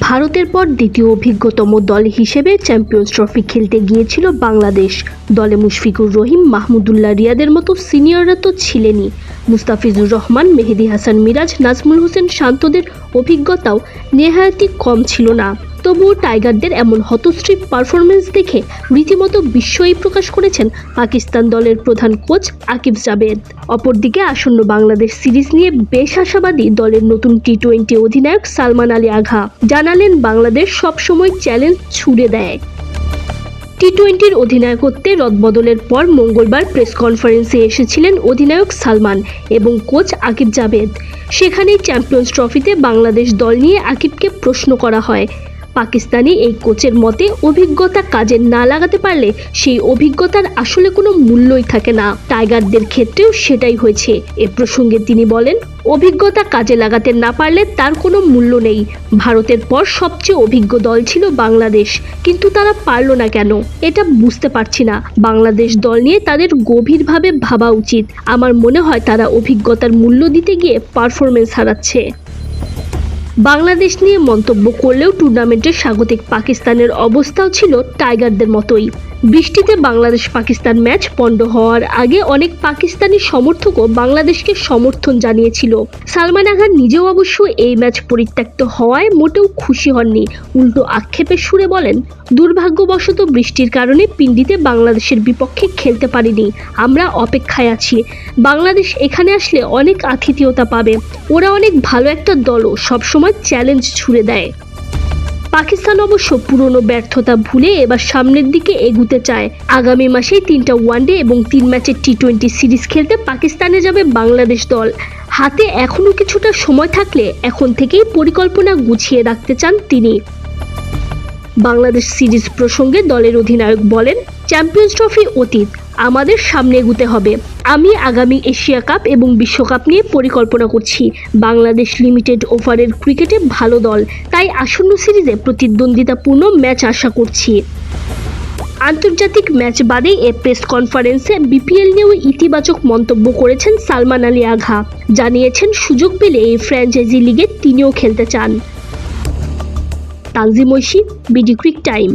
ভারতের পর দ্বিতীয় অভিজ্ঞতম দল হিসেবে চ্যাম্পিয়ন্স ট্রফি খেলতে গিয়েছিল বাংলাদেশ। দলে মুশফিকুর রহিম, মাহমুদুল্লাহ রিয়াদের মতো সিনিয়ররা তো ছিলেনই। মুস্তাফিজুর রহমান, মেহেদি হাসান মিরাজ, নাজমুল হোসেন শান্তদের অভিজ্ঞতাও নেহায়াতি কম ছিল না। তবুও টাইগারদের এমন হতশ্রী পারফরমেন্স দেখে রীতিমতো বিস্ময়ী প্রকাশ করেছেন পাকিস্তান দলের প্রধান কোচ আকিব জাবেদ অপরদিকে আসন্ন বাংলাদেশ সিরিজ নিয়ে বেশ আশাবাদী দলের নতুন টি টোয়েন্টি অধিনায়ক সালমান আলী আঘা। জানালেন, বাংলাদেশ সবসময় চ্যালেঞ্জ ছুড়ে দেয়। টি টোয়েন্টির অধিনায়কত্বে রদবদলের পর মঙ্গলবার প্রেস কনফারেন্সে এসেছিলেন অধিনায়ক সালমান এবং কোচ আকিব জাবেদ সেখানেই চ্যাম্পিয়ন্স ট্রফিতে বাংলাদেশ দল নিয়ে আকিবকে প্রশ্ন করা হয় পাকিস্তানি এই কোচের মতে অভিজ্ঞতা কাজে না লাগাতে পারলে সেই অভিজ্ঞতার আসলে কোনো মূল্যই থাকে না। টাইগারদের ক্ষেত্রেও সেটাই হয়েছে। এ প্রসঙ্গে তিনি বলেন, অভিজ্ঞতা কাজে লাগাতে না পারলে তার কোনো মূল্য নেই। ভারতের পর সবচেয়ে অভিজ্ঞ দল ছিল বাংলাদেশ। কিন্তু তারা পারল না কেন? এটা বুঝতে পারছি না। বাংলাদেশ দল নিয়ে তাদের গভীরভাবে ভাবা উচিত। আমার মনে হয় তারা অভিজ্ঞতার মূল্য দিতে গিয়ে পারফরমেন্স হারাচ্ছে। বাংলাদেশ নিয়ে মন্তব্য করলেও টুর্নামেন্টে স্বাগতিক পাকিস্তানের অবস্থাও ছিল টাইগারদের মতোই। বৃষ্টিতে বাংলাদেশ পাকিস্তান ম্যাচ পণ্ড হওয়ার আগে অনেক পাকিস্তানি সমর্থকও বাংলাদেশকে সমর্থন জানিয়েছিল। সালমান আঘা নিজেও অবশ্য এই ম্যাচ পরিত্যক্ত হওয়ায় মোটেও খুশি হননি। উল্টো আক্ষেপের সুরে বলেন, দুর্ভাগ্যবশত বৃষ্টির কারণে পিন্ডিতে বাংলাদেশের বিপক্ষে খেলতে পারিনি। আমরা অপেক্ষায় আছি। বাংলাদেশ এখানে আসলে অনেক আতিথেয়তা পাবে। ওরা অনেক ভালো একটা দলও সবসময় চ্যালেঞ্জ ছুড়ে দেয়। পাকিস্তান অবশ্য পুরনো ব্যর্থতা ভুলে এবার সামনের দিকে এগুতে চায়। আগামী মাসেই তিনটা ওয়ানডে এবং তিন ম্যাচের টি টোয়েন্টি সিরিজ খেলতে পাকিস্তানে যাবে বাংলাদেশ দল। হাতে এখনও কিছুটা সময় থাকলে এখন থেকেই পরিকল্পনা গুছিয়ে রাখতে চান তিনি। বাংলাদেশ সিরিজ প্রসঙ্গে দলের অধিনায়ক বলেন, চ্যাম্পিয়ন্স ট্রফি অতীত। আমাদের সামনে এগুতে হবে। আমি আগামী এশিয়া কাপ এবং বিশ্বকাপ নিয়ে পরিকল্পনা করছি। বাংলাদেশ লিমিটেড ওভারের ক্রিকেটে ভালো দল। তাই আসন্ন সিরিজে প্রতিদ্বন্দ্বিতাপূর্ণ ম্যাচ আশা করছি। আন্তর্জাতিক ম্যাচ বাদে এ প্রেস কনফারেন্সে বিপিএল নিয়েও ইতিবাচক মন্তব্য করেছেন সালমান আলী আঘা। জানিয়েছেন, সুযোগ পেলে এই ফ্র্যাঞ্চাইজি লিগে তিনিও খেলতে চান। Tanjim Oishi, BD Crictime.